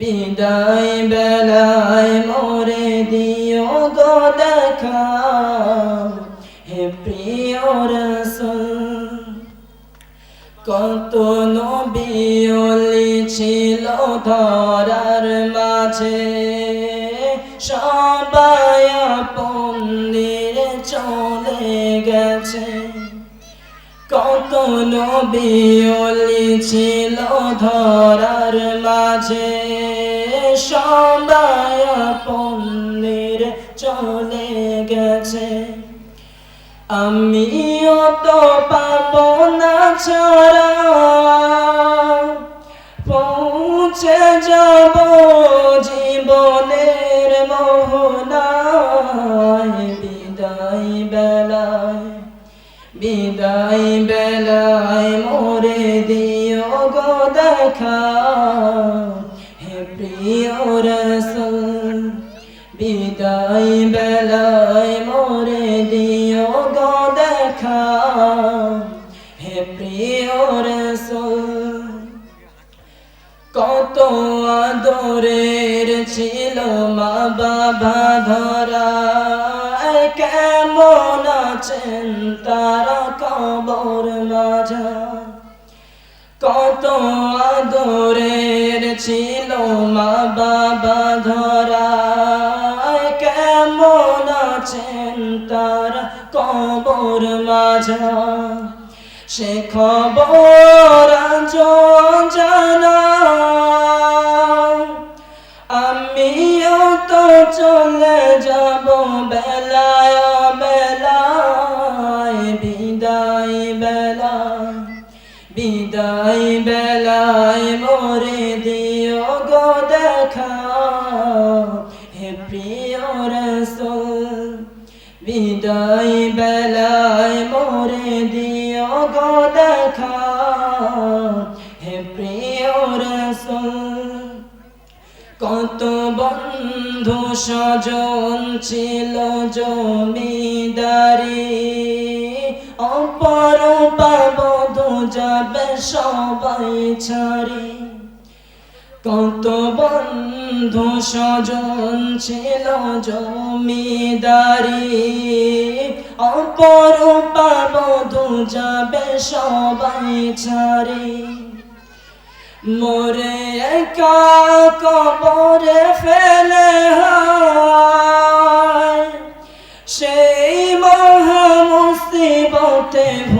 বিদায় বেলায় মোরে দিও গো দেখা। হে প্রিয় রসুল, কত নবিয়লি ছিল ধরার মাঝে। সবাই পন্দির চলে গেছে। কত নবিয়লি ছিল ধরার মাঝে। সবাই পল্লীর চলে গেছে। আমিও তো পাপ না ছাড়া বিদায় বেলায় মোরে দিও গো দেখা হে প্রিয় রসুল, বিদায় বেলায় মোরে দিও গো দেখা হে প্রিয় রসুল। কত আদরের ছিল মা বাবা ধরা, কেমন আছেন কবর মাঝা। কত আদরের ছিল মা বাবা ধরা কেমন আছেন তারা কবর মাঝা? সে খবর জানা বেলায় মোরে দিও গো দেখা হে প্রিয় রসুল, বিদায় বেলায় মোরে দিও গো দেখা হে প্রিয় রসুল, কত বন্ধু স্বজন ছিল জমিদারি, অপর পাবধু যাবে সবাই ছাড়ি। কত বন্ধু স্বজন ছিল জমিদারি। অপর পাবধু যাবে সবাই ছাড়ি। মোরে একা কবরে ফেলে সেই মহা মুসিবতে ভুলো না আমায়।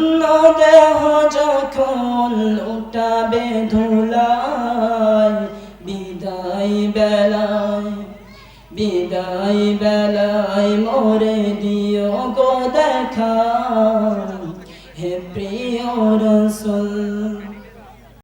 দেহ যখন উঠাবে ধুলায় বিদায় বেলায় বিদায় বেলায় মোরে দিও গো দেখা